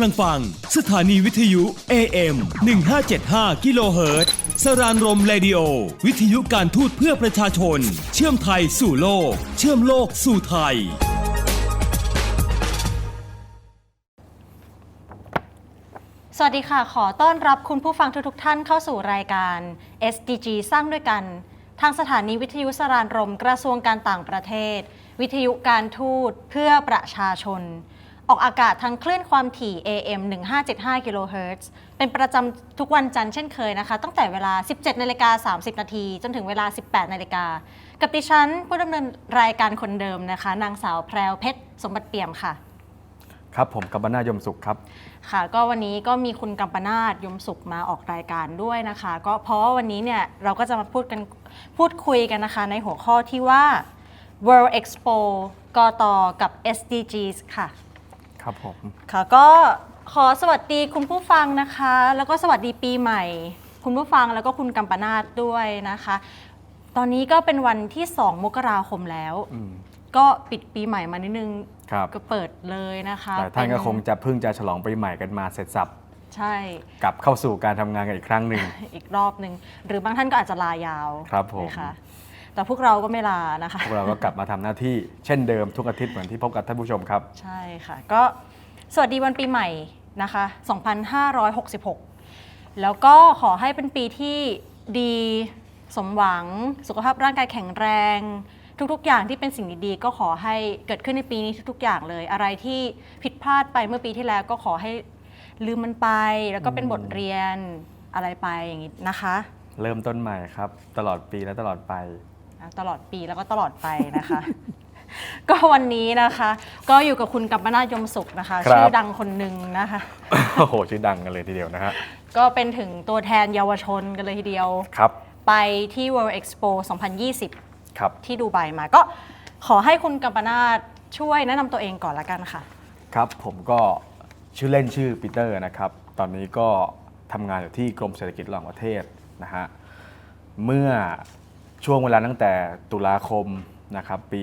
ำลังฟัง สถานีวิทยุ AM 1575กิโลเฮิรตซ์สรานรมเรดิโอ วิทยุการทูตเพื่อประชาชน เชื่อมไทยสู่โลก เชื่อมโลกสู่ไทย สวัสดีค่ะ ขอต้อนรับคุณผู้ฟังทุกๆท่านเข้าสู่รายการ SDG สร้างด้วยกัน ทางสถานีวิทยุสรานรมกระทรวงการต่างประเทศ วิทยุการทูตเพื่อประชาชน ออกอากาศทางคลื่นความถี่ AM 1575กิโลเฮิรตซ์เป็นประจำทุกวันจันทร์เช่นเคยนะคะ ตั้งแต่เวลา 17นาฬิกา30 นาที จนถึงเวลา 18นาฬิกา กับดิฉันผู้ดำเนินรายการคนเดิมนะคะ นางสาวแพรวเพชร สมบัติเปี่ยมค่ะ ครับผมกับบรรณายมสุขครับ ค่ะ ก็วันนี้ก็มีคุณกัมปนาตยมสุขมาออกรายการด้วยนะคะ ก็เพราะว่าวันนี้เนี่ยเราก็จะมาพูดกันพูดคุยกันนะคะ ในหัวข้อที่ว่า World Expo กตกับ SDGs ค่ะ ครับผม ค่ะก็ขอสวัสดีคุณผู้ฟังนะคะ แล้วก็สวัสดีปีใหม่ คุณผู้ฟังแล้วก็คุณกัมปนาตด้วยนะคะ ตอนนี้ก็เป็นวันที่ 2 มกราคมแล้ว อืม ก็ปิดปีใหม่มานิดนึงครับ ก็เปิดเลยนะคะแต่ท่านก็เป็คงจะเพิ่งจะฉลองปีใหม่กันมาเสร็จสับใช่ กลับเข้าสู่การทำงานกันอีกครั้งหนึ่ง อีกรอบหนึ่งหรือบางท่านก็อาจจะลายาวครับผม นะคะ แต่พวกเราก็ไม่ลานะคะ พวกเราก็กลับมาทำหน้าที่เช่นเดิมทุกอาทิตย์เหมือนที่พบกับท่านผู้ชมครับ ใช่ค่ะ ก็สวัสดีวันปีใหม่นะคะ 2566 แล้วก็ขอให้เป็นปีที่ดีสมหวัง สุขภาพร่างกายแข็งแรง ทุกๆ อย่างที่เป็นสิ่งดีๆ ก็ขอให้เกิดขึ้นในปีนี้ทุกๆ อย่างเลย อะไรที่ผิดพลาดไปเมื่อปีที่แล้วก็ขอให้ลืมมันไป แล้วก็เป็นบทเรียนอะไรไปอย่างนี้นะคะ เริ่มต้นใหม่ครับ ตลอดปีและตลอดไปอะ ตลอดปีแล้วก็ตลอดไปนะคะ ก็วันนี้นะคะ ก็อยู่กับคุณกัมปนาทยมสุขนะคะ ครับ ชื่อดังคนหนึ่งนะคะ โอ้โหชื่อดังกันเลยทีเดียวนะฮะก็เป็นถึงตัวแทนเยาวชนกันเลยทีเดียว ครับไปที่ World Expo 2020 ครับที่ดูไบมา ก็ขอให้คุณกัมปนาทช่วยแนะนำตัวเองก่อนละกันค่ะ ครับผมก็ชื่อเล่นชื่อปีเตอร์นะครับ ตอนนี้ก็ทำงานอยู่ที่กรมเศรษฐกิจระหว่างประเทศนะฮะเมื่อ ช่วงเวลาตั้งแต่ตุลาคมนะครับปี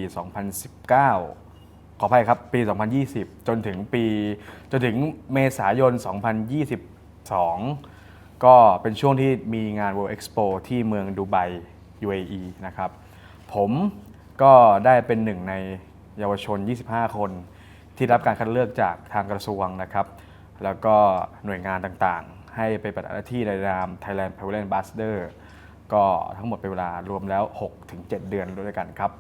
2019 ขออภัยครับปี 2020 จนถึงปีจนถึงเมษายน 2022 ก็เป็นช่วงที่มีงาน World Expo ที่เมืองดูไบ UAE นะครับ ผมก็ได้เป็นหนึ่งในเยาวชน 25 คน ที่รับการคัดเลือกจากทางกระทรวงนะครับ แล้วก็หน่วยงานต่างๆ ให้ไปปฏิบัติหน้าที่ในนาม Thailand Pavilion Ambassador ก็ทั้งหมดเป็นเวลารวมแล้ว 6-7 เดือนด้วยกันครับ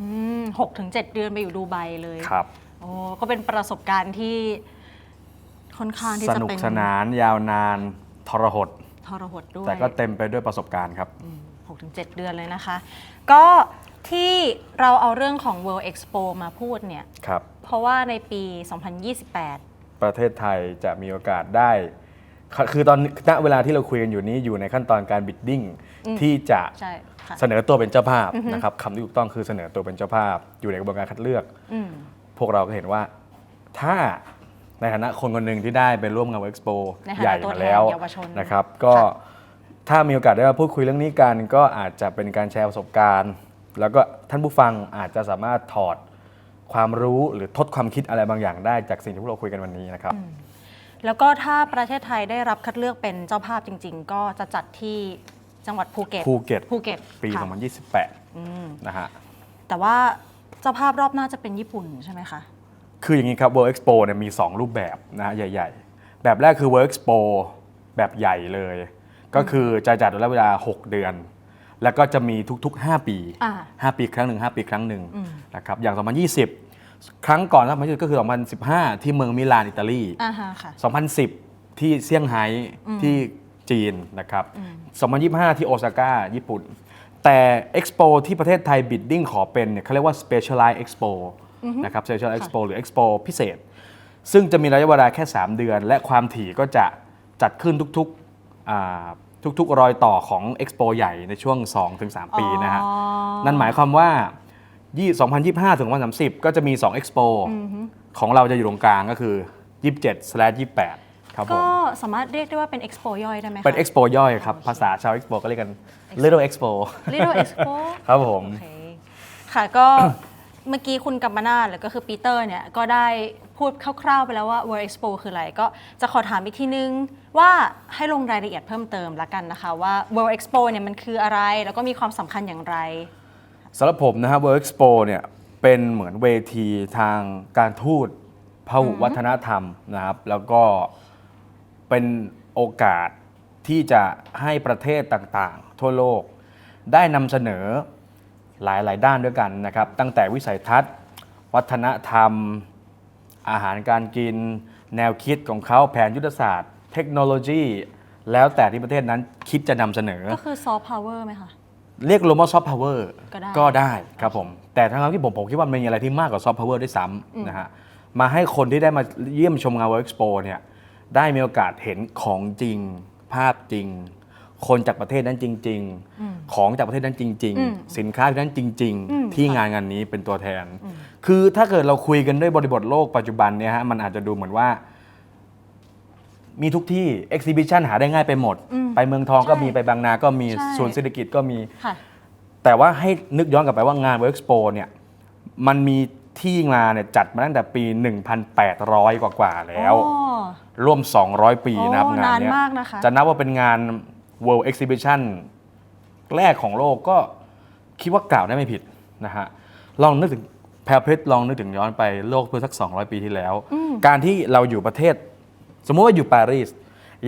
อืมหกถึงเจ็ดเดือนไปอยู่ดูไบเลยครับโอ้ก็เป็นประสบการณ์ที่ค่อนข้างที่สจะนุกเป็นสนานยาวนานทรหด ทรหดด้วย แต่ก็เต็มไปด้วยประสบการณ์ครับ หกถึงเจ็ดเดือนเลยนะคะ ก็ที่เราเอาเรื่องของ World Expo มาพูดเนี่ย ครับ เพราะว่าในปี 2028 ประเทศไทยจะมีโอกาสได้ คือตอนณเวลาที่เราคุยกันอยู่นี้อยู่ในขั้นตอนการบิดดิ้งที่จะใช่ค่ะ เสนอตัวเป็นเจ้าภาพนะครับคำที่ถูกต้องคือเสนอตัวเป็นเจ้าภาพ อยู่ในกระบวนการคัดเลือก อืม พวกเราก็เห็นว่าถ้าในฐานะคนคนหนึ่งที่ได้ไปร่วมงานเอ็กซ์โปในฐานะใหญ่ตัวมาแทนแล้วเยาวชนนะครับก็ค่ะถ้ามีโอกาสได้มาพูดคุยเรื่องนี้กัน ก็อาจจะเป็นการแชร์ประสบการณ์ แล้วก็ท่านผู้ฟังอาจจะสามารถถอดความรู้หรือทดความคิดอะไรบางอย่างได้จากสิ่งที่พวกเราคุยกันวันนี้นะครับ แล้วก็ถ้าประเทศไทยได้รับคัดเลือกเป็นเจ้าภาพจริง ๆ ก็จะจัดที่จังหวัดภูเก็ตภูเก็ต ภูเก็ตปี ค่ะ2028นะฮะ แต่ว่าเจ้าภาพรอบหน้าจะเป็นญี่ปุ่นใช่ไหมคะ คืออย่างนี้ครับ World Expo เนี่ยมี 2 รูปแบบนะฮะใหญ่ ๆ แบบแรกคือ World Expo แบบใหญ่เลย ก็คือจะจัดระยะเวลา 6 เดือน แล้วก็จะมีทุกๆ 5 ปี อ่า5 ปีครั้งหนึ่ง5 ปีครั้งหนึ่งนะครับอย่าง2020 ครั้งก่อน2020ก็คือ 2015 ที่เมืองมิลานอิตาลี อ่าฮะค่ะ 2010 ที่เซี่ยงไฮ้ที่จีนนะครับ 2025 ที่โอซาก้าญี่ปุ่น แต่ Expo ที่ประเทศไทยบิดดิ้งขอเป็นเนี่ยเขาเรียกว่า Specialized Expo นะครับ Specialized Expo หรือ Expo พิเศษ ซึ่งจะมีระยะเวลาแค่ 3 เดือน และความถี่ก็จะจัดขึ้นทุกๆอ่าทุกๆ รอยต่อของ Expo ใหญ่ในช่วง 2-3 ปีนะฮะอ๋อนั่นหมายความว่า ยี่2025 ถึง2030 ก็จะมี 2 Expo ของเราจะอยู่ตรงกลางก็คือ 27 28 ครับผก็มสามารถเรียกได้ว่าเป็น Expo ย่อยได้ไหมคะ เป็น Expo ย่อยครับ ภาษาชาว Expo ก็เรียกกัน Little Expo Little Expo ครับผม โอเคค่ะก็เมื่อกี้คุณกัมปนาทหรือก็คือปีเตอร์เนี่ย ก็ได้พูดคร่าวๆไปแล้วว่า World Expo คืออะไร ก็จะขอถามอีกทีนึง ว่าให้ลงรายละเอียดเพิ่มเติมละกันนะคะ ว่า World Expo เนี่ยมันคืออะไร แล้วก็มีความสำคัญอย่างไร สำหรับผมนะครับ World Expo เนี่ยเป็นเหมือนเวทีทางการทูตพหุวัฒนธรรมนะครับ แล้วก็เป็นโอกาสที่จะให้ประเทศต่างๆ ทั่วโลก ได้นำเสนอหลาย ๆ ด้านด้วยกันนะครับ ตั้งแต่วิสัยทัศน์ วัฒนธรรม อาหารการกิน แนวคิดของเขาแผนยุทธศาสตร์ เทคโนโลยี แล้วแต่ที่ประเทศนั้นคิดจะนำเสนอ ก็คือ soft power ไหมคะ เรียก global soft power ก็ได้ ก็ได้ครับผม แต่ทั้งที่ผมผมคิดว่ามันมีอะไรที่มากกว่า soft power ด้วยซ้ำนะฮะมาให้คนที่ได้มาเยี่ยมชมงาน World Expo เนี่ยได้มีโอกาสเห็นของจริง ภาพจริง คนจากประเทศนั้นจริง ๆ ของจากประเทศนั้นจริงอืมๆสินค้าที่นั้นจริงอืมๆที่งานงานนี้เป็นตัวแทน คือถ้าเกิดเราคุยกันด้วยบริบทโลกปัจจุบันเนี่ยฮะมันอาจจะดูเหมือนว่า มีทุกที่ exhibition หาได้ง่ายไปหมด อืมไปเมืองทองก็ใช่มีไปบางนาก็มีใช่ สวนเศรษฐกิจก็มี ค่ะ แต่ว่าให้นึกย้อนกลับไปว่างาน World Expo เนี่ยมันมีที่งานเนี่ยจัดมาตั้งแต่ปี 1,800 กว่าๆแล้ว อ๋อ ร่วม 200 ปีโอ้นะครับงานเนี้ยนานมากนะคะ จะนับว่าเป็นงาน World Exhibition แรกของโลกก็คิดว่ากล่าวได้ไม่ผิดนะฮะ ลองนึกถึงแพรเพชรลองนึกถึงย้อนไปโลกเพื่อสัก 200 ปีที่แล้ว การที่เราอยู่ประเทศ สมมติว่าอยู่ปารีส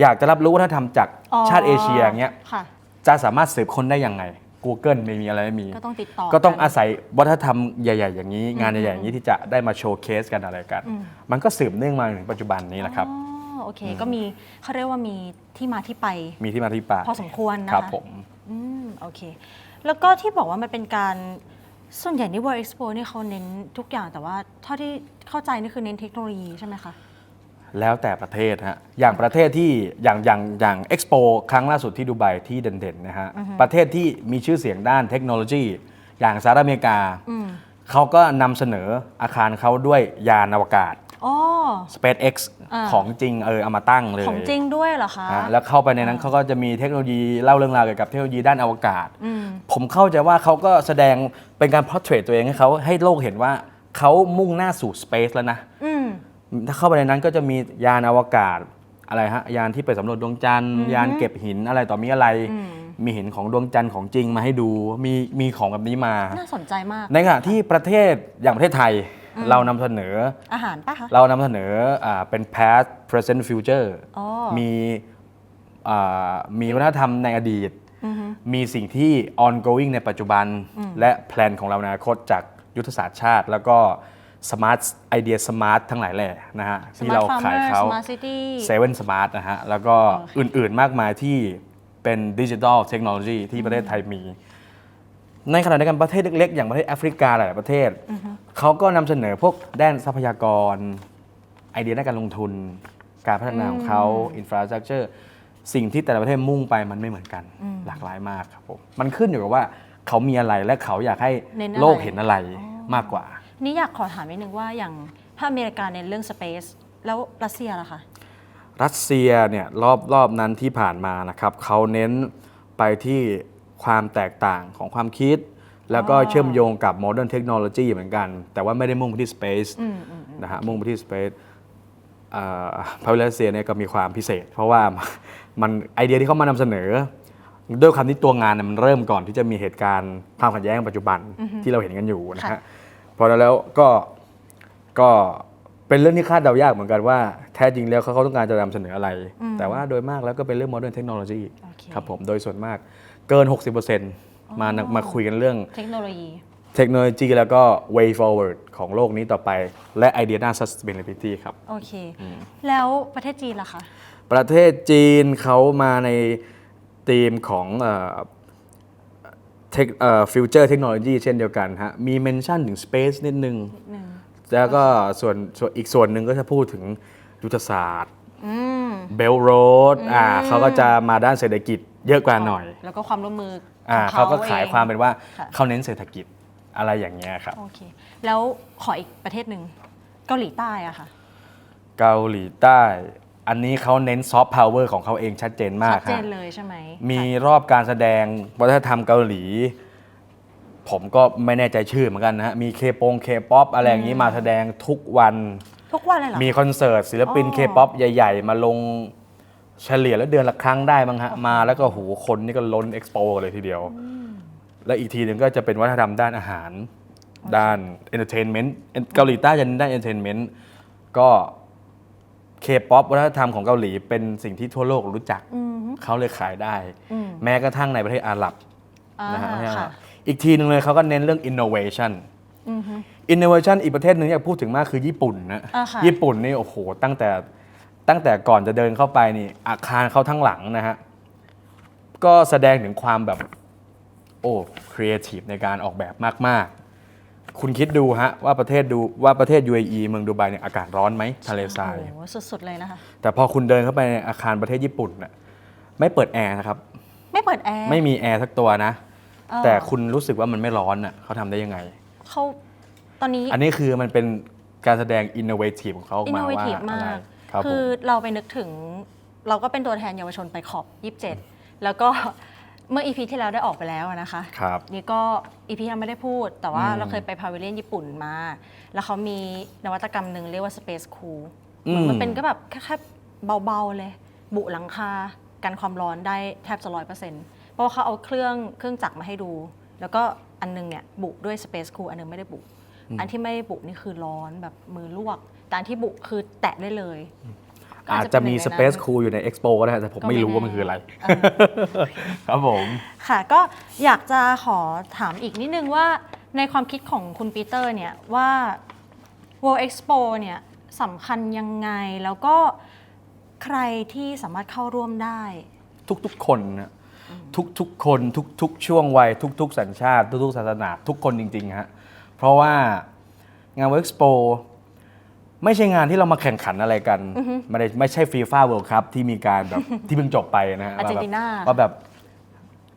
อยากจะรับรู้วัฒนธรรมจากอ๋อชาติเอเชียอย่างเงี้ยค่ะ จะสามารถสืบค้นได้ยังไง Google ไม่มีอะไรไม่มี ก็ต้องติดต่อก็ต้องกันอาศัยวัฒนธรรมใหญ่ ๆ อย่างนี้ งานใหญ่ๆอย่างนี้ที่จะได้มาโชว์เคสกันอะไรกันมันก็สืบเนื่องมาถึงปัจจุบันนี้แหละครับ อ๋อโอเค ก็มีเขาเรียกว่ามีที่มาที่ไป มีที่มาที่ไปพอสมควรนะคะ ครับผมอืมโอเค แล้วก็ที่บอกว่ามันเป็นการส่วนใหญ่ใน World Expo นี่เขาเน้นทุกอย่างแต่ว่าเท่าที่เข้าใจนี่คือเน้นเทคโนโลยีใช่ไหมคะ แล้วแต่ประเทศฮะอย่างประเทศที่อย่างอย่างอย่างเอ็กซ์โปครั้งล่าสุดที่ดูไบที่เด่นๆนะฮะประเทศที่มีชื่อเสียงด้านเทคโนโลยี อย่างสหรัฐอเมริกาอืมเขาก็นำเสนออาคารเขาด้วยยานอวกาศอ๋อ SpaceX อ่าของจริงเออเอามาตั้งเลย ของจริงด้วยเหรอคะอะแล้วเข้าไปในนั้นเขาก็จะมีเทคโนโลยีเล่าเรื่องราวเกี่ยวกับเทคโนโลยีด้านอวกาศอืมผมเข้าใจว่าเขาก็แสดงเป็นการพอ r t เทรตตัวเองให้เขาให้โลกเห็นว่าเขามุ่งหน้าสู่สเปซแล้วนะอืม ถ้าเข้าไปในนั้นก็จะมียานอวกาศอะไรฮะยานที่ไปสำรวจดวงจันทร์ ยานเก็บหินอะไรต่อมีอะไร อืม มีหินของดวงจันทร์ของจริงมาให้ดู มีมีของแบบนี้มา น่าสนใจมาก ในขณะที่ประเทศอย่างประเทศไทยเรานำเสนอ อาหารปะคะ เรานำเสนออ่าเป็น past present future อ๋อ มีอ่ามีวัฒนธรรมในอดีต อือฮึ มีสิ่งที่ ongoing ในปัจจุบัน และแพลนของเราในอนาคตจากยุทธศาสตร์ชาติ แล้วก็ smart ไอเดีย smart ทั้งหลายแหล่นะฮะที่เรา Smart ขาย Farmer เขา Smart City เซเว่นสมาร์ทนะฮะแล้วก็อื่นๆมากมายที่เป็นดิจิทัลเทคโนโลยีที่ประเทศไทยมี ในขณะเดียวกันประเทศเล็กๆ อย่างประเทศแอฟริกาหลายๆประเทศ เขาก็นำเสนอพวกด้านทรัพยากร ไอเดียด้านการลงทุน การพัฒนาของเขาอินฟราสตรักเจอร์สิ่งที่แต่ละประเทศมุ่งไปมันไม่เหมือนกันหลากหลายมากครับผมมันขึ้นอยู่กับว่าเขามีอะไรและเขาอยากให้เน้นอะไรโลกเห็นอะไรมากกว่า นี่อยากขอถามนิดนึงว่าอย่างถ้าอเมริกาเน้นเรื่อง Space แล้วรัสเซียล่ะคะ รัสเซียเนี่ยรอบรอบนั้นที่ผ่านมานะครับเขาเน้นไปที่ความแตกต่างของความคิด แล้วก็อ๋อเชื่อมโยงกับโมเดิร์นเทคโนโลยีเหมือนกัน แต่ว่าไม่ได้มุ่งไปที่ Space อืมอืมนะฮะมุ่งไปที่ Space พาวิรัสเซียเนี่ยก็มีความพิเศษ เพราะว่ามันไอเดียที่เขามานำเสนอ ด้วยคำที่ตัวงานเนี่ยมันเริ่มก่อนที่จะมีเหตุการณ์ความขัดแย้งปัจจุบันที่เราเห็นกันอยู่นะค่ะ ฮะพอแล้วก็ก็เป็นเรื่องที่คาดเดายากเหมือนกันว่าแท้จริงแล้วเขาต้องการจะนำเสนออะไร แต่ว่าโดยมากแล้วก็เป็นเรื่องโมเดิร์นเทคโนโลยีโอเคครับผมโดยส่วนมากเกิน 60%มามาคุยกันเรื่องเทคโนโลยีเทคโนโลยีแล้วก็ way forward ของโลกนี้ต่อไป และไอเดียด้าน sustainability ครับ โอเค แล้วประเทศจีนล่ะคะ ประเทศจีนเขามาในธีมของเอ่อเทคเอ่อ ฟิวเจอร์เทคโนโลยีเช่นเดียวกันฮะมีเมนชั่นถึง Space นิดนึงหนึ่งแล้วก็ส่วนส่วนอีกส่วนหนึ่งก็จะพูดถึงยุทธศาสตร์อืมเบลโรดอ่าเขาก็จะมาด้านเศรษฐกิจเยอะกว่าหน่อย แล้วก็ความร่วมมือขอ่าองเขาก็ขายความเป็นว่าค่ะเขาเน้นเศรษฐกิจอะไรอย่างเงี้ยครับโอเคแล้วขออีกประเทศหนึ่งเกาหลีใต้อะค่ะ เกาหลีใต้ อันนี้เขาเน้นซอฟต์พาวเวอร์ของเขาเองชัดเจนมากชัดเจนฮะเลยใช่ไหมมีค่ะรอบการแสดงวัฒนธรรมเกาหลี ผมก็ไม่แน่ใจชื่อเหมือนกันนะฮะ มีเคปงเคป๊อปอะไรอย่างนี้มาแสดงทุกวัน ทุกวันเลยเหรอ มีคอนเสิร์ตศิลปินอ๋อ เคป๊อปใหญ่ ๆ มาลงเฉลี่ยแล้วเดือนละครั้งได้มั้งฮะ มาแล้วก็โหคนนี่ก็ล้นเอ็กซ์โปเลยทีเดียว และอีกทีหนึ่งก็จะเป็นวัฒนธรรมด้านอาหาร ด้านเอนเตอร์เทนเมนต์เกาหลีใต้จะเน้นด้านเอนเตอร์เทนเมนต์ก็ เคป๊อปวัฒนธรรมของเกาหลีเป็นสิ่งที่ทั่วโลกรู้จักอืมเขาเลยขายได้อืมแม้กระทั่งในประเทศอาหรับอ่านะฮะค่ะอีกทีหนึ่งเลยเขาก็เน้นเรื่อง innovation อือฮึ innovation อีกประเทศหนึ่งที่อยากพูดถึงมากคือญี่ปุ่นนะอ่าค่ะญี่ปุ่นนี่โอ้โห ตั้งแต่ตั้งแต่ก่อนจะเดินเข้าไปนี่อาคารเขาทั้งหลังนะฮะ ก็แสดงถึงความแบบ โอ้ครีเอทีฟในการออกแบบมากๆ คุณคิดดูฮะว่าประเทศดูว่าประเทศ UAE เมืองดูไบเนี่ยอากาศร้อนไหมทะเลทราย โอ้โหสุดๆเลยนะคะ แต่พอคุณเดินเข้าไปในอาคารประเทศญี่ปุ่นน่ะไม่เปิดแอร์นะครับ ไม่เปิดแอร์ไม่มีแอร์สักตัวนะ เออแต่คุณรู้สึกว่ามันไม่ร้อนน่ะเขาทำได้ยังไง เขาตอนนี้ อันนี้คือมันเป็นการแสดง innovative ของเขาออกอินมาโนเวว่าทีฟอะไรมาก ครับคืผอมเราไปนึกถึงเราก็เป็นตัวแทนเยาวชนไปขอบ 27 แล้วก็ เมื่ออีพีที่แล้วได้ออกไปแล้วอะนะคะ ครับ นี่ก็อีพียังไม่ได้พูด แต่ว่าอืมเราเคยไปพาวิเลียนญี่ปุ่นมา แล้วเขามีนวัตกรรมหนึ่งเรียกว่า Space Cool อืม มันเป็นก็แบบแค่เบา ๆ เลย บุหลังคากันความร้อนได้แทบจะร้อยเปอร์เซ็นต์เพราะว่าเขาเอาเครื่องเครื่องจักรมาให้ดู แล้วก็อันนึงเนี่ยบุด้วย Space Cool อันนึงไม่ได้บุ อันที่ไม่ได้บุนี่คือร้อนแบบมือลวก แต่อันที่บุคือแตะได้เลย อาจจะมีเป็นหนึ่งในนั้น Space Cool อยู่ใน Expo ก็ได้แต่ผมไม่รู้ว่ามันคืออะไรเออครับผม ค่ะก็อยากจะขอถามอีกนิดนึงว่าในความคิดของคุณปีเตอร์เนี่ยว่า World Expo เนี่ยสำคัญยังไงแล้วก็ใครที่สามารถเข้าร่วมได้ ทุกๆคนนะทุกๆคนทุกๆ ช่วงวัยทุก ๆ สัญชาติ ทุกๆ ศาสนาทุกคนจริง ๆ ฮะ เพราะว่างาน Expo ไม่ใช่งานที่เรามาแข่งขันอะไรกันไม่ได้ไม่ใช่ฟีฟ่าเวิลด์คัพที่มีการแบบที่เพิ่งจบไปนะฮะอาร์เจนตินา ว่าแบบ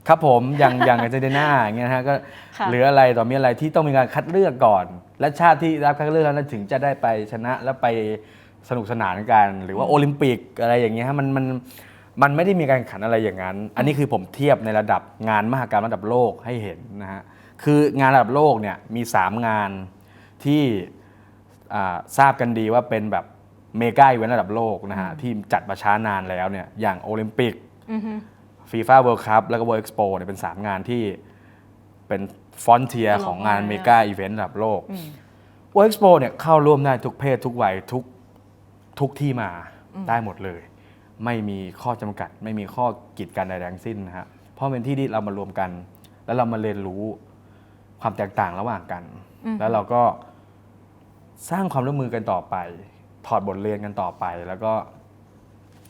ครับผมอย่างอย่างอาร์เจนตินาอย่างเงี้ยนะฮะก็ค่ะ เหลืออะไรต่อมีอะไรที่ต้องมีการคัดเลือกก่อน และชาติที่รับคัดเลือกแล้วนั้นถึงจะได้ไปชนะแล้วไปสนุกสนานกัน หรือว่าโอลิมปิกอะไรอย่างเงี้ยฮะมันมันมันไม่ได้มีการแข่งขันอะไรอย่างนั้น อันนี้คือผมเทียบในระดับงานมหกรรมระดับโลกให้เห็นนะฮะคืองานระดับโลกเนี่ยมี 3 งานที่อ่า ทราบกันดีว่าเป็นแบบเมกาอีเวนต์ระดับโลกนะฮะที่จัดมาช้านานแล้วเนี่ยอย่างโอลิมปิกอือฮึฟีฟ่าเวิลด์คัพแล้วก็ World Expo เนี่ยเป็น 3 งานที่เป็นฟอนเทียตลกของงานมากเลยเมกาอีเวนต์ระดับโลกอืม World Expo เนี่ยเข้าร่วมได้ทุกเพศทุกวัยทุกทุกที่มาได้หมดเลย ไม่มีข้อจำกัด ไม่มีข้อกีดกันใดๆทั้งสิ้นนะฮะเพราะเป็นที่ที่เรามารวมกัน แล้วเรามาเรียนรู้ความแตกต่างระหว่างกัน แล้วเราก็ สร้างความร่วมมือกันต่อไป ถอดบทเรียนกันต่อไป แล้วก็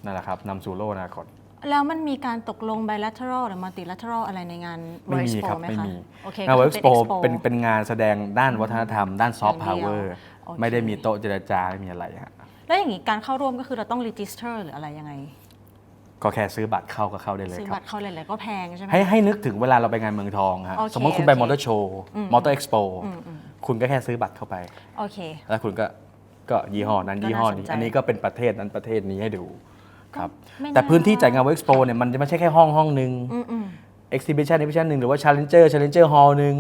นั่นแหละครับนำสู่โลกอนาคต แล้วมันมีการตกลง bilateral หรือ multilateral อะไรในงาน ไม่ World มี Expo ครับไหมไม่คะมีโอเคงาน ก็ World คือ Expo ป็เป็นเป็นงานแสดงด้านวัฒนธรรม ด้านซอฟต์อย่างพาวเดีเวยวอร์โอเค ไม่ได้มีโต๊ะเจรจาไม่มีอะไรฮะแล้วอย่างนี้การเข้าร่วมก็คือเราต้อง register หรืออะไรยังไง ก็แค่ซื้อบัตรเข้าก็เข้าได้เลยซื้อครับับตรเข้าเลยๆก็แพงใช่ไหม ให้ให้นึกถึงเวลาเราไปงานเมืองทองฮะโอเคสมมติคุณไปโอเคมอเตอร์โชว์อืมมอเตอร์เอ็กซ์โปอืมอืม คุณก็แค่ซื้อบัตรเข้าไป โอเค แล้วคุณก็ก็ยี่ห้อนั้นก็ยี่ห้อน่าสนนี้ใจ อันนี้ก็เป็นประเทศนั้นประเทศนี้ให้ดูครับไม่น่าแต่พื้นที่จัดงาน World Expo เนี่ยมันจะไม่ใช่แค่ห้องห้องหนึ่ง อืมอืม exhibition exhibition หนึ่งหรือว่า challenger challenger hall หนึ่ง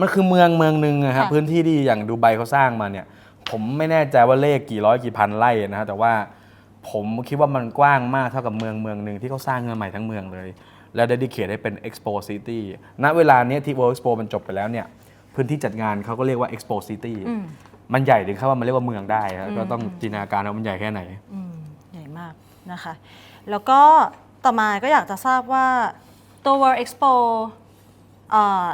มันคือเมืองเมืองหนึ่งอะครับค่ะ พื้นที่ที่อย่างดูไบเขาสร้างมาเนี่ย ผมไม่แน่ใจว่าเลขกี่ร้อยกี่พันไร่นะฮะแต่ว่าผมคิดว่ามันกว้างมากเท่ากับเมืองเมืองหนึ่งที่เขาสร้างขึ้นมาใหม่ทั้งเมืองเลย แล้วได้ดิเคทให้เป็น Expo City ณเวลาเนี้ยที่ World Expo มันจบไปแล้วเนี่ย พื้นที่จัดงานเขาก็เรียกว่า Expo City อืมมันใหญ่ถึงขั้นว่ามันเรียกว่าเมืองได้ฮะก็ต้องจินตนาการว่ามันใหญ่แค่ไหน อืมใหญ่มากนะคะ แล้วก็ต่อมาก็อยากจะทราบว่าตัว World Expo เอ่อ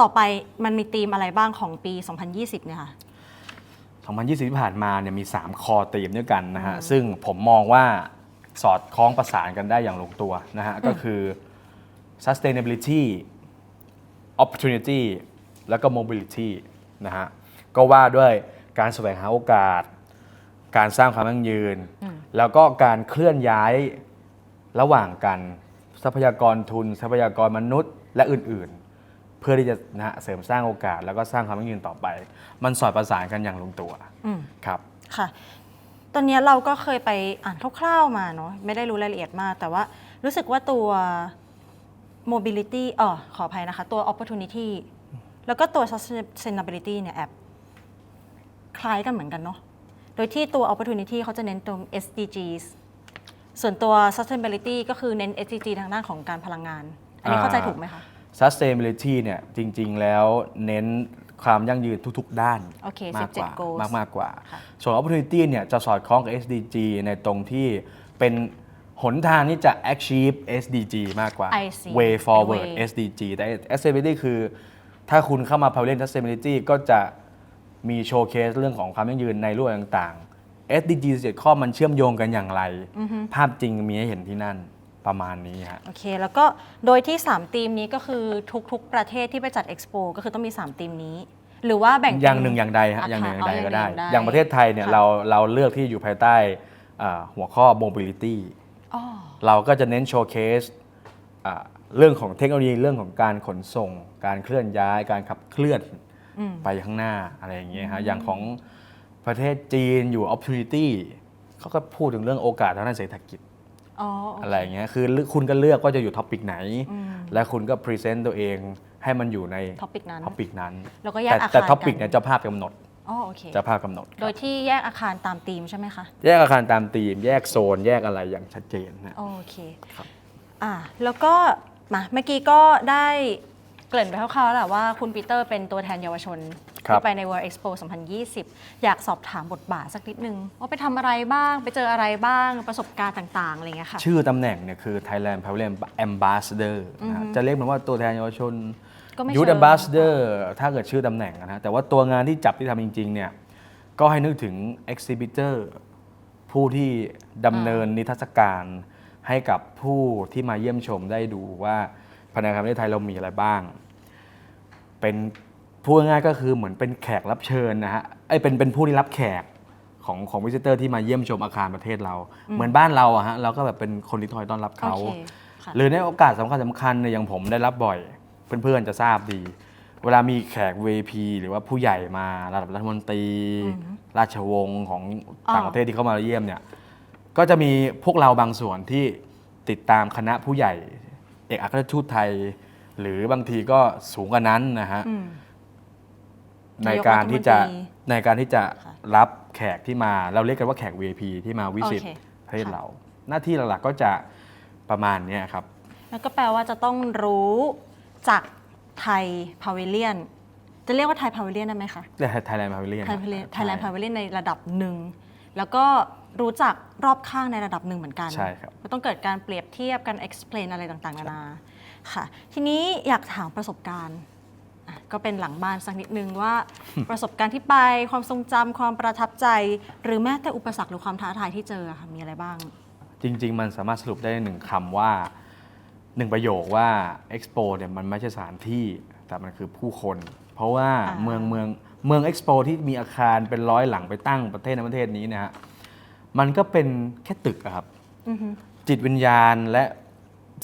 ต่อไปมันมีธีมอะไรบ้างของปี 2020 เนี่ยค่ะ 2020 ที่ผ่านมาเนี่ยมี 3 คอตีมด้วยกันนะฮะ ซึ่งผมมองว่าสอดคล้องประสานกันได้อย่างลงตัวนะฮะ ก็คือ sustainability opportunity แล้วก็ mobility นะฮะก็ว่าด้วยการแสวงหาโอกาส การสร้างความยั่งยืน แล้วก็การเคลื่อนย้ายระหว่างกันทรัพยากรทุน ทรัพยากรมนุษย์ และอื่นๆ เพื่อที่จะนะฮะเสริมสร้างโอกาส แล้วก็สร้างความยั่งยืนต่อไป มันสอดประสานกันอย่างลงตัวอืมครับค่ะ ตอนเนี้ยเราก็เคยไปอ่านคร่าวๆมาเนาะไม่ได้รู้รายละเอียดมาก แต่ว่ารู้สึกว่าตัว mobility เออขออภัยนะคะ ตัว opportunity แล้วก็ตัว sustainability เนี่ยแอบคล้ายกันเหมือนกันเนาะ โดยที่ตัว opportunity เขาจะเน้นตรง SDGs ส่วนตัว sustainability ก็คือเน้น SDG ทางด้านของการพลังงาน อันนี้เข้าใจถูกไหมคะ sustainability เนี่ยจริง ๆ แล้วเน้นความยั่งยืนทุก ๆ ด้านโอเคมากกว่า17 goals มากมากกว่าค่ะส่วน opportunity เนี่ยจะสอดคล้องกับ SDG ในตรงที่เป็นหนทางที่จะ achieve SDG มากกว่า I see way forward way SDG แต่ sustainability คือ ถ้าคุณเข้ามา pavilion sustainability ก็จะมีโชว์เคสเรื่องของความยั่งยืนในรูปแบบต่างๆ SDG 7ข้อมันเชื่อมโยงกันอย่างไรภาพจริงมีให้เห็นที่นั่นประมาณนี้ฮะ โอเค แล้วก็โดยที่ 3 ทีมนี้ก็คือทุกๆ ประเทศที่ไปจัด Expo ก็คือต้องมี 3 ทีมนี้ หรือว่าแบ่งเป็อย่างหนึ่งอย่างใดฮะอย่างหนึ่งอย่างใดก็ได้เอย่างประเทศไทยเนี่ยค่ะ เราเราเลือกที่อยู่ภายใต้อ่าหัวข้อ mobility อ๋อ เราก็จะเน้นโชว์เคสอ่า เรื่องของเทคโนโลยีเรื่องของการขนส่ง การเคลื่อนย้าย การขับเคลื่อนไปข้างหน้าอะไรอย่างเงี้ยฮะอย่างของประเทศจีนอยู่ opportunity เขาก็พูดถึงเรื่องโอกาสทางด้านเศรษฐกิจอ๋อโอเคอะไรอย่างเงี้ยคือคุณก็เลือกว่าจะอยู่ท็อปิกไหน และคุณก็พรีเซนต์ตัวเองให้มันอยู่ใน topic นั้นท็อปิกนั้นแล้วก็แยกแต่อาคารแต่ท็อปิกกันเนี่ยเจ้าภาพกำหนดอ๋อโอเคเจ้าภาพกำหนด โดยที่แยกอาคารตามธีมใช่ไหมคะ แยกอาคารตามธีม แยกโซน แยกอะไรอย่างชัดเจนนะโอเคครับอ่าแล้วก็ มาเมื่อกี้ก็ได้เกริ่นไปคร่าวๆแล้วแหละว่าคุณปีเตอร์เป็นตัวแทนเยาวชนครับ ที่ไปใน World Expo 2020 อยากสอบถามบทบาทสักนิดนึง ว่าไปทำอะไรบ้าง ไปเจออะไรบ้าง ประสบการณ์ต่างๆ อะไรอย่างเงี้ยค่ะ ชื่อตำแหน่งเนี่ยคือ Thailand Pavilion Ambassador นะฮะจะเรียกมันว่าตัวแทนเยาวชน ก็ไม่ Youth เชิง Ambassador ถ้าเกิดชื่อตำแหน่งนะฮะแต่ว่าตัวงานที่จับที่ทำจริงๆเนี่ยก็ให้นึกถึง Exhibitor ผู้ที่ดำเนินนิทรรศการ ให้กับผู้ที่มาเยี่ยมชมได้ดูว่าภายในประเทศไทยเรามีอะไรบ้าง เป็นพูดง่ายๆก็คือเหมือนเป็นแขกรับเชิญนะฮะไอ้ยเป็นเป็นผู้ที่รับแขกของของวิสิเตอร์ที่มาเยี่ยมชมอาคารประเทศเรา เหมือนบ้านเราอะฮะเราก็แบบเป็นคนที่คอยต้อนรับเขาโอเคค่ะหรือในโอกาสสำคัญสำคัญเนี่ยอย่างผมได้รับบ่อย เพื่อนๆจะทราบดี เวลามีแขก VP หรือว่าผู้ใหญ่มาระดับรัฐมนตรี ราชวงศ์ของต่างประเทศที่เข้ามาเยี่ยมเนี่ย ก็จะมีพวกเราบางส่วนที่ติดตามคณะผู้ใหญ่ เอกอัครราชทูตไทย หรือบางทีก็สูงกว่านั้นนะฮะ อืม ในการที่จะนายกรัฐมนตรีในการที่จะค่ะรับแขกที่มาเราเรียกกันว่าแขก VIP ที่มาวิสิตโอเค ประเทศค่ะเราหน้าที่หลักๆก็จะประมาณเนี้ยครับ แล้วก็แปลว่าจะต้องรู้จากไทยพาวิเลียน จะเรียกว่าไทยพาวิเลียนได้ไหมคะ ไทยแลนด์พาวิเลียนไทยแลนด์พาวิเลียนในระดับหนึ่ง แล้วก็ รู้จักรอบข้างในระดับหนึ่งเหมือนกันใช่ครับก็ต้องเกิดการเปรียบเทียบการ explain อะไรต่างๆนานาค่ะ ทีนี้อยากถามประสบการณ์อะก็เป็นหลังบ้านสักนิดนึงว่า ประสบการณ์ที่ไปความทรงจำความประทับใจ หรือแม้แต่อุปสรรคหรือความท้าทายที่เจออะค่ะมีอะไรบ้าง จริง ๆ มันสามารถสรุปได้ในหนึ่งคำว่าหนึ่งประโยคว่า Expo เนี่ยมันไม่ใช่สถานที่ แต่มันคือผู้คน เพราะว่าอ่า เมืองเมืองเมือง Expo ที่มีอาคารเป็นร้อยหลังไปตั้งประเทศในนประเทศนี้เนะฮะ มันก็เป็นแค่ตึกอะครับ อือฮึจิตวิญญาณและ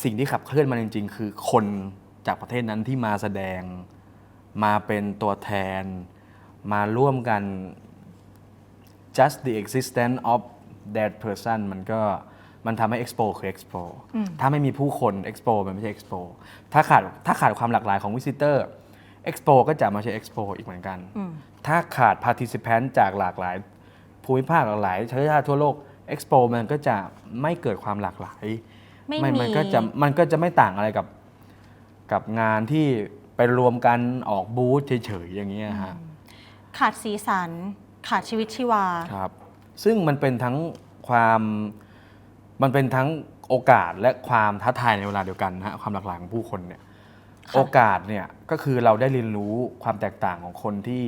สิ่งที่ขับเคลื่อนมันจริง ๆ คือคนจากประเทศนั้นที่มาแสดง มาเป็นตัวแทน มาร่วมกัน just the existence of that person มันก็มันทำให้ expo คือ expo ถ้าไม่มีผู้คน expo มันไม่ใช่ expo ถ้าขาดถ้าขาดความหลากหลายของ visitor expo ก็จะไม่ใช่ expo อีกเหมือนกัน ถ้าขาด participant จากหลากหลาย ภูมิภาคหลากหลายเชื้อชาติทั่วโลก expo มันก็จะไม่เกิดความหลากหลายไม่มีนก็จะมันก็จะไม่ต่างอะไรกับกับงานที่ไปรวมกันออกบูธเฉยๆอย่างเงี้ยฮะขาดสีสัน ขาดชีวิตชีวาครับ ซึ่งมันเป็นทั้งความมันเป็นทั้งโอกาสและความท้าทายในเวลาเดียวกันนะฮะความหลากหลายของผู้คนเนี่ยค่ะโอกาสเนี่ยก็คือเราได้เรียนรู้ความแตกต่างของคนที่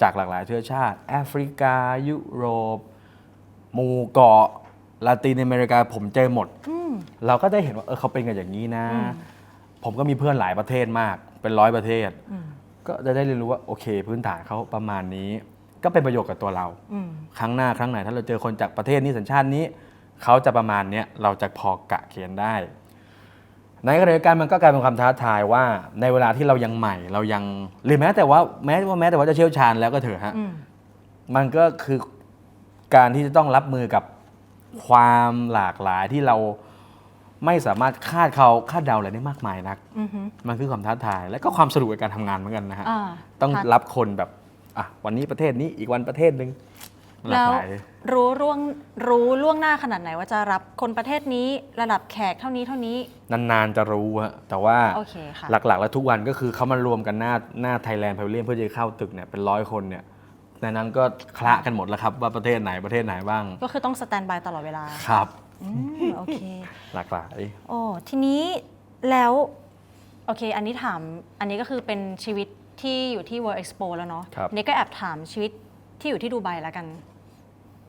จากหลากหลายเชื้อชาติ แอฟริกา ยุโรปหมู่เกาะลาตินอเมริกาผมเจอหมด เราก็ได้เห็นว่าเออเขาเป็นกันอย่างนี้นะ ผมก็มีเพื่อนหลายประเทศมาก เป็นร้อยประเทศ ก็จะได้เรียนรู้ว่าโอเค พื้นฐานเขาประมาณนี้ ก็เป็นประโยชน์กับตัวเราอืมครั้งหน้าครั้งไหนถ้าเราเจอคนจากประเทศนี้สัญชาตินี้ เขาจะประมาณเนี้ยเราจะพอกะเขียนได้ ในขณะเดียวกันมันก็กลายเป็นความท้าทายว่าในเวลาที่เรายังใหม่ เรายังหรือแม้แต่ว่าแม้ว่าแม้แต่ว่าจะเชี่ยวชาญแล้วก็เถอะฮะอืมมันก็คือการที่จะต้องรับมือกับความหลากหลายที่เราไม่สามารถคาดเขาคาดเดาอะไรได้มากมายนักอือฮึมันคือความท้าทาย และก็ความสนุกในการทำงานเหมือนกันนะฮะอ่าต้องค่ะรับคนแบบอะวันนี้ประเทศนี้อีกวันประเทศหนึ่ง หลากแล้วหลาย รู้ร่วงรู้ล่วงหน้าขนาดไหนว่าจะรับคนประเทศนี้ระดับแขกเท่านี้เท่านี้ นานๆจะรู้ฮะแต่ว่าโอเคค่ะ หลักๆ แล้วทุกวันก็คือเขามารวมกันหน้าหน้าไทยแลนด์พาวิเลียนเพื่อจะเข้าตึกเนี่ยเป็นร้อยคนเนี่ยในนั้นก็คละกันหมดแล้วครับว่าประเทศไหนประเทศไหนบ้างก็คือต้องสแตนบายตลอดเวลาครับ อืมโอเค หลากหลาย โอ้ทีนี้แล้ว โอเค อันนี้ถามอันนี้ก็คือเป็นชีวิตที่อยู่ที่ World Expo แล้วเนาะครับนี่ก็แอบถามชีวิตที่อยู่ที่ดูไบแล้วกัน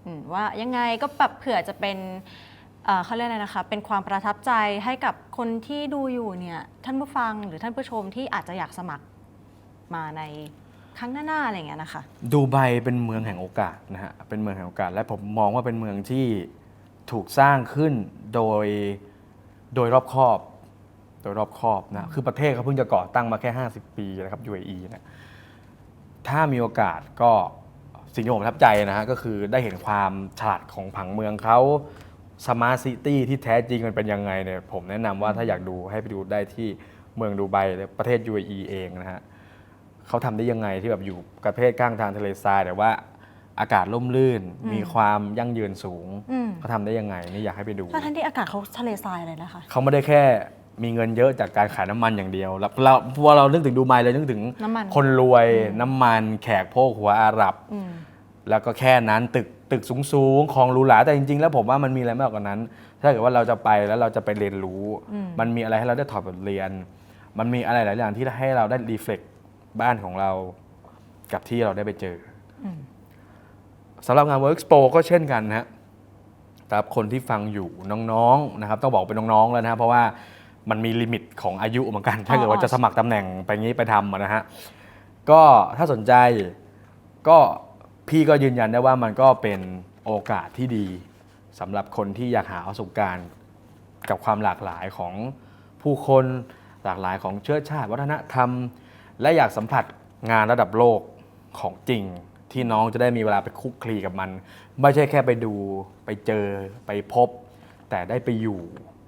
อืมว่ายังไงก็แบบเผื่อจะเป็นเอ่อเขาเรียกอะไรนะคะ เป็นความประทับใจให้กับคนที่ดูอยู่เนี่ยท่านผู้ฟังหรือท่านผู้ชมที่อาจจะอยากสมัครมาในครั้งหน้าๆอะไรอย่างเงี้ยนะคะ ดูไบเป็นเมืองแห่งโอกาสนะฮะ เป็นเมืองแห่งโอกาส และผมมองว่าเป็นเมืองที่ถูกสร้างขึ้นโดยโดยรอบคอบ โดยรอบคอบนะ คือประเทศเขาเพิ่งจะก่อตั้งมาแค่ 50 ปีนะครับ UAE นะ ถ้ามีโอกาสก็ สิ่งที่ผมประทับใจนะฮะก็คือได้เห็นความฉลาดของผังเมืองเขาสมาร์ทซิตี้ที่แท้จริงมันเป็นยังไงเนี่ยผมแนะนำว่าถ้าอยากดูให้ไปดูได้ที่เมืองดูไบเลยประเทศ UAE เองนะฮะเขาทำได้ยังไงที่แบบอยู่ประเภทข้างทางทะเลทรายแต่ว่าอากาศร่มรื่นมีความยั่งยืนสูงอืม เขาทำได้ยังไงนี่อยากให้ไปดู ทั้งที่อากาศเขาทะเลทรายเลยนะคะ เขาไม่ได้แค่มีเงินเยอะจากการขายน้ำมันอย่างเดียวแล้วเราพอเรานึกถึงดูไบเลยนึกถึงน้ำมัน คนรวยน้ำมันแขกโพกหัวอาหรับ อืม แล้วก็แค่นั้นตึกตึกสูงสูงๆของหรูหราแต่จริง ๆ แล้วผมว่ามันมีอะไรมากกว่านั้น ถ้าเกิดว่าเราจะไปแล้วเราจะไปเรียนรู้อืมมันมีอะไรให้เราได้ถอดบทเรียน มันมีอะไรหลายอย่างที่ให้เราได้รีเฟล็กบ้านของเรากับที่เราได้ไปเจออมสำหรับงาน Work Expo ก็เช่นกันนะฮะสำหรับคนที่ฟังอยู่น้องๆนะครับ ต้องบอกเป็นน้องๆแล้วนะครับเพราะว่ามันมีลิมิตของอายุเหมือนกัน ถ้าเกิดว่าจะสมัครตำแหน่งไปงี้ไปทำอะนะฮะก็ถ้าสนใจก็ พี่ก็ยืนยันได้ว่ามันก็เป็นโอกาสที่ดีสำหรับคนที่อยากหาประสบการณ์กับความหลากหลายของผู้คนหลากหลายของเชื้อชาติ วัฒนธรรม และอยากสัมผัสงานระดับโลกของจริง ที่น้องจะได้มีเวลาไปคุกคลีกับมัน ไม่ใช่แค่ไปดูไปเจอไปพบ แต่ได้ไปอยู่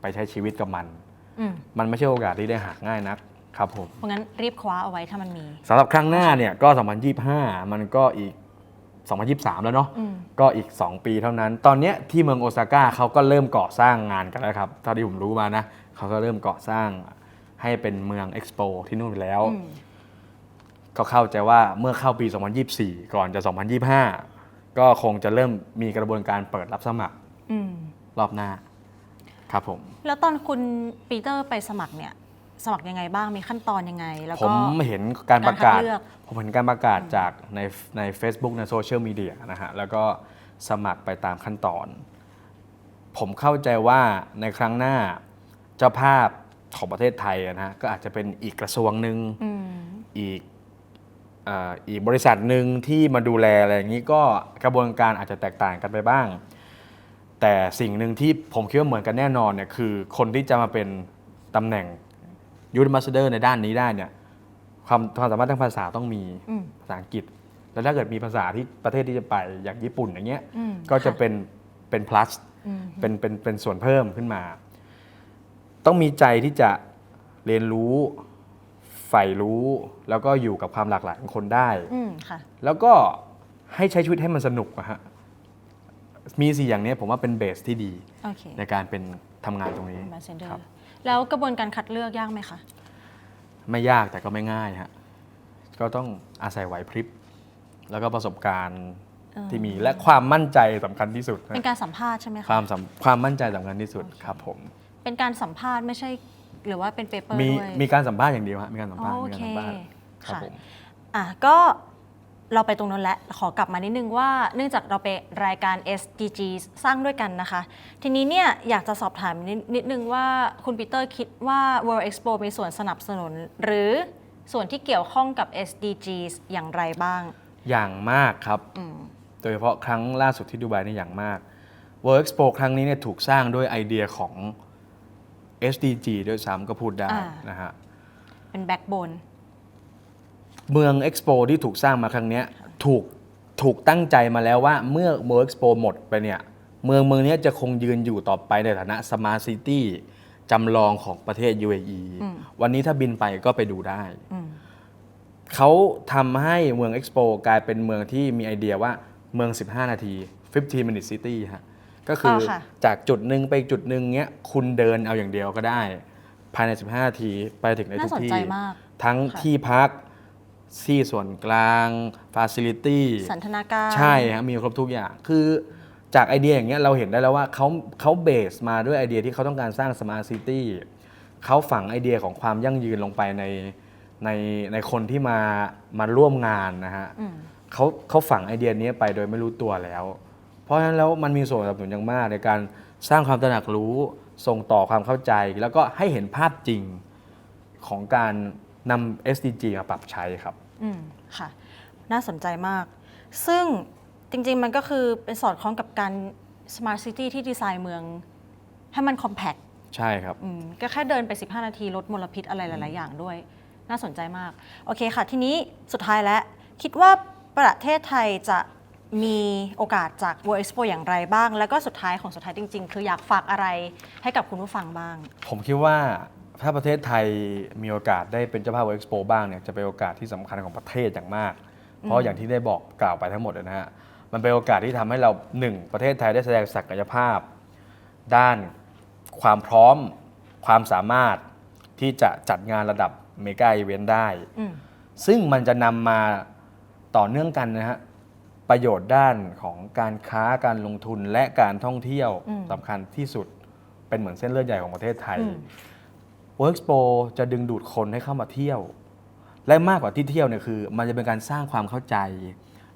ไปใช้ชีวิตกับมัน อืมมันไม่ใช่โอกาสที่ได้หาง่ายนักครับผม เพราะงั้นรีบคว้าเอาไว้ถ้ามันมี สำหรับครั้งหน้าเนี่ยก็ 2025 มันก็อีก 2023 แล้วเนาะอืมก็อีก 2 ปีเท่านั้น ตอนเนี้ยที่เมืองโอซาก้าเขาก็เริ่มก่อสร้างงานกันแล้วครับเท่าที่ผมรู้มานะเขาก็เริ่มก่อสร้างให้เป็นเมืองเอ็กซ์โปที่นู่นไปแล้วอืมก็เข้าใจว่าเมื่อเข้าปี 2024 ก่อนจะ 2025 ก็คงจะเริ่มมีกระบวนการเปิดรับสมัครอืมรอบหน้า ครับผม แล้วตอนคุณปีเตอร์ไปสมัครเนี่ย สมัครยังไงบ้างมีขั้นตอนยังไง แล้วผก็ มเห็นการประกาศ การคัดเลือก ผมเห็นการประกาศจากในใน Facebook ในโซเชียลมีเดียนะฮะ แล้วก็สมัครไปตามขั้นตอน ผมเข้าใจว่าในครั้งหน้าเจ้าภาพของประเทศไทยอะนะฮะ ก็อาจจะเป็นอีกกระทรวงหนึ่ง อืม อีกเอ่ออีกบริษัทหนึ่งที่มาดูแลอะไรอย่างนี้ก็กระบวนการอาจจะแตกต่างกันไปบ้าง แต่สิ่งหนึ่งที่ผมคิดว่าเหมือนกันแน่นอนเนี่ยคือ คนที่จะมาเป็นตำแหน่ง ยูนิมาสเดอร์ในด้านนี้ได้เนี่ยความความสามารถทางภาษาต้องมีอืม ภาษาอังกฤษ แล้วถ้าเกิดมีภาษาที่ประเทศที่จะไปอย่างญี่ปุ่นอย่างเงี้ยอืมก็จะค่เป็นเป็น plus อืม เป็นเป็นเป็นส่วนเพิ่มขึ้นมา ต้องมีใจที่จะเรียนรู้ใฝ่รู้ แล้วก็อยู่กับความหลากหลายของคนได้ อืมค่ะ แล้วก็ให้ใช้ชีวิตให้มันสนุกอะฮะมีสี่อย่างเนี้ยผมว่าเป็นเบสที่ดี โอเคในการเป็นทำงานตรงนี้มาเซนเดอครับ ร์ แล้วกระบวนการคัดเลือกยากไหมคะ ไม่ยากแต่ก็ไม่ง่ายฮะก็ต้องอาศัยไหวพริบ แล้วก็ประสบการณ์เออ ที่มีและความมั่นใจสำคัญที่สุดเป็นการสัมภาษณ์ใช่ไหมคคะวามสำความมั่นใจสำคัญที่สุดครับผม เป็นการสัมภาษณ์ไม่ใช่หรือว่าเป็นเปเปอร์มีด้วยมีการสัมภาษณ์อย่างเดียวฮะมีการสัมภาษณ์อ๋อมีการสัมภาษณ์โอเคครับค่ะผม อะก็ เราไปตรงนั้นแล้วขอกลับมานิดนึงว่าเนื่องจากเราไปรายการ SDG สร้างด้วยกันนะคะ ทีนี้เนี่ยอยากจะสอบถามนิดนิดนึงว่าคุณปีเตอร์คิดว่า World Expo มีส่วนสนับสนุน หรือส่วนที่เกี่ยวข้องกับ SDGs อย่างไรบ้าง อย่างมากครับอืมโดยเฉพาะครั้งล่าสุดที่ดูไบนี่อย่างมาก World Expo ครั้งนี้เนี่ยถูกสร้างด้วยไอเดียของ SDG ด้วยซ้ำก็พูดได้อ่านะฮะ เป็นแบ็กโบน เมือง Expo ที่ถูกสร้างมาครั้งเนี้ยถูกถูกตั้งใจมาแล้วว่าเมื่อ World Expo หมดไปเนี่ยเมืองเมืองเนี้ยจะคงยืนอยู่ต่อไปในฐานะ Smart City จำลองของประเทศ UAE อืมวันนี้ถ้าบินไปก็ไปดูได้อืมเขาทำให้เมืองเอ็กซ์โปกลายเป็นเมืองที่มีไอเดียว่าเมือง 15 นาที 15 minute city ฮะก็คืออค่ะจากจุดหนึ่งไปอีกจุดหนึ่งเนี้ยคุณเดินเอาอย่างเดียวก็ได้ ภายใน 15 นาทีไปถึงในทุน่ากสนที่ใจมากทั้งค่ะที่พัก ที่ส่วนกลางฟ a ซิลิตี้สันทนาการใช่ฮะมีครบทุกอย่าง คือจากไอเดียอย่างเงี้ยเราเห็นได้แล้วว่าเขาเขาเบสมาด้วยไอเดียที่เขาต้องการสร้างสมาร์ทซิตี้เขาฝังไอเดียของความยั่งยืนลงไปในในในคนที่มามาร่วมงานนะฮะอืมเขาเขาฝังไอเดียนี้ไปโดยไม่รู้ตัวแล้ว เพราะฉะนั้นแล้วมันมีส่วนสนับสนุนอย่างมากในการสร้างความตระหนักรู้ส่งต่อความเข้าใจ แล้วก็ให้เห็นภาพจริงของการ นำ SDG มาปรับใช้ครับ อืมค่ะ น่าสนใจมาก ซึ่งจริงๆ มันก็คือเป็นสอดคล้องกับการ Smart City ที่ดีไซน์เมือง ให้มัน compact ใช่ครับ อืมก็แค่เดินไป 15 นาทีลดมลพิษอะไรหลาย ๆ อย่างด้วย น่าสนใจมาก โอเคค่ะ ทีนี้สุดท้ายแล้ว คิดว่าประเทศไทยจะมีโอกาสจาก World Expo อย่างไรบ้าง แล้วก็สุดท้ายของสุดท้ายจริง ๆ คืออยากฝากอะไรให้กับคุณผู้ฟังบ้าง ผมคิดว่า ถ้าประเทศไทยมีโอกาสได้เป็นเจ้าภาพเอ็กซ์โปบ้างเนี่ยจะเป็นโอกาสที่สำคัญของประเทศอย่างมาก เพราะอย่างที่ได้บอกกล่าวไปทั้งหมดเลยนะฮะมันเป็นโอกาสที่ทำให้เราหนึ่งประเทศไทยได้แสดงศักยภาพ ด้านความพร้อมความสามารถที่จะจัดงานระดับเมกาอีเวนต์ได้อืมซึ่งมันจะนำมาต่อเนื่องกันนะฮะประโยชน์ด้านของการค้าการลงทุนและการท่องเที่ยวอืมสำคัญที่สุดเป็นเหมือนเส้นเลือดใหญ่ของประเทศไทย อืม Workexpo จะดึงดูดคนให้เข้ามาเที่ยว และมากกว่าที่เที่ยวเนี่ยคือ มันจะเป็นการสร้างความเข้าใจ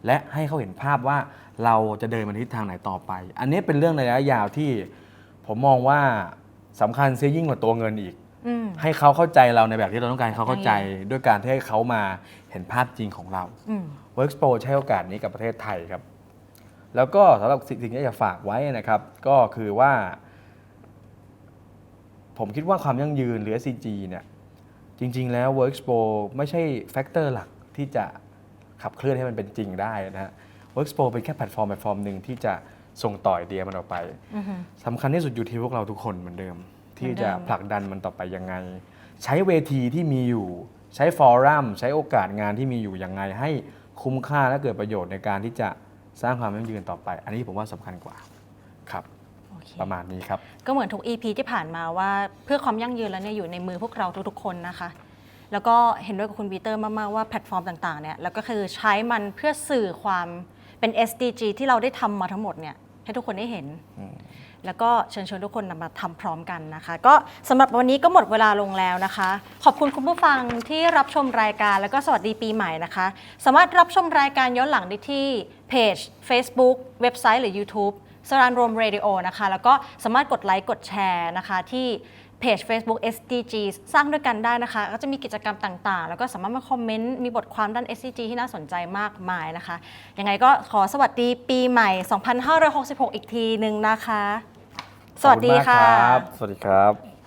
และให้เขาเห็นภาพว่าเราจะเดินมาทิศทางไหนต่อไป อันนี้เป็นเรื่องในระยะยาวที่ผมมองว่าสำคัญเสียยิ่งกว่าตัวเงินอีกอืมให้เขาเข้าใจเราในแบบที่เราต้องการให้เขาเข้าใจยังไงด้วยการที่ให้เขามาเห็นภาพจริงของเราอืม Workexpo ใช้โอกาสนี้กับประเทศไทยครับ แล้วก็สำหรับสิ่งที่อยากฝากไว้นะครับ ก็คือว่า ผมคิดว่าความยั่งยืนหรือ SCG เนี่ยจริง ๆ แล้ว Workexpo ไม่ใช่แฟกเตอร์หลักที่จะขับเคลื่อนให้มันเป็นจริงได้นะฮะ Workexpo เป็นแค่แพลตฟอร์มแพลตฟอร์มหนึ่งที่จะส่งต่อไอเดียมันออกไปอือฮึสำคัญที่สุดอยู่ที่พวกเราทุกคนเหมือนเดิม ที่เหมือนเดิจะมผลักดันมันต่อไปยังไง ใช้เวทีที่มีอยู่ ใช้ฟอรัมใช้โอกาสงานที่มีอยู่ยังไง ให้คุ้มค่าและเกิดประโยชน์ในการที่จะสร้างความยั่งยืนต่อไป อันนี้ผมว่าสำคัญกว่าครับโอเค ประมาณนี้ครับ ก็เหมือนทุก EP ที่ผ่านมาว่าเพื่อความยั่งยืนแล้วเนี่ยอยู่ในมือพวกเราทุกๆคนนะคะ แล้วก็เห็นด้วยกับคุณปีเตอร์มากๆว่าแพลตฟอร์มต่างๆเนี่ยแล้วก็คือใช้มันเพื่อสื่อความเป็น SDG ที่เราได้ทำมาทั้งหมดเนี่ยให้ทุกคนได้เห็น แล้วก็เชิญชวนทุกคนนำมาทำพร้อมกันนะคะ ก็สำหรับวันนี้ก็หมดเวลาลงแล้วนะคะ ขอบคุณคุณผู้ฟังที่รับชมรายการแล้วก็สวัสดีปีใหม่นะคะ สามารถรับชมรายการย้อนหลังได้ที่เพจ Facebook เว็บไซต์หรือ YouTube สรานรวมเรดิโอนะคะ แล้วก็สามารถกดไลค์กดแชร์นะคะที่เพจ Facebook SDG สร้างด้วยกันได้นะคะ ก็จะมีกิจกรรมต่างๆ แล้วก็สามารถมาคอมเมนต์ มีบทความด้าน SDG ที่น่าสนใจมากมายนะคะ ยังไงก็ขอสวัสดีปีใหม่ 2566 อีกทีหนึ่งนะคะ สวัสดีค่ะ สวัสดีครับ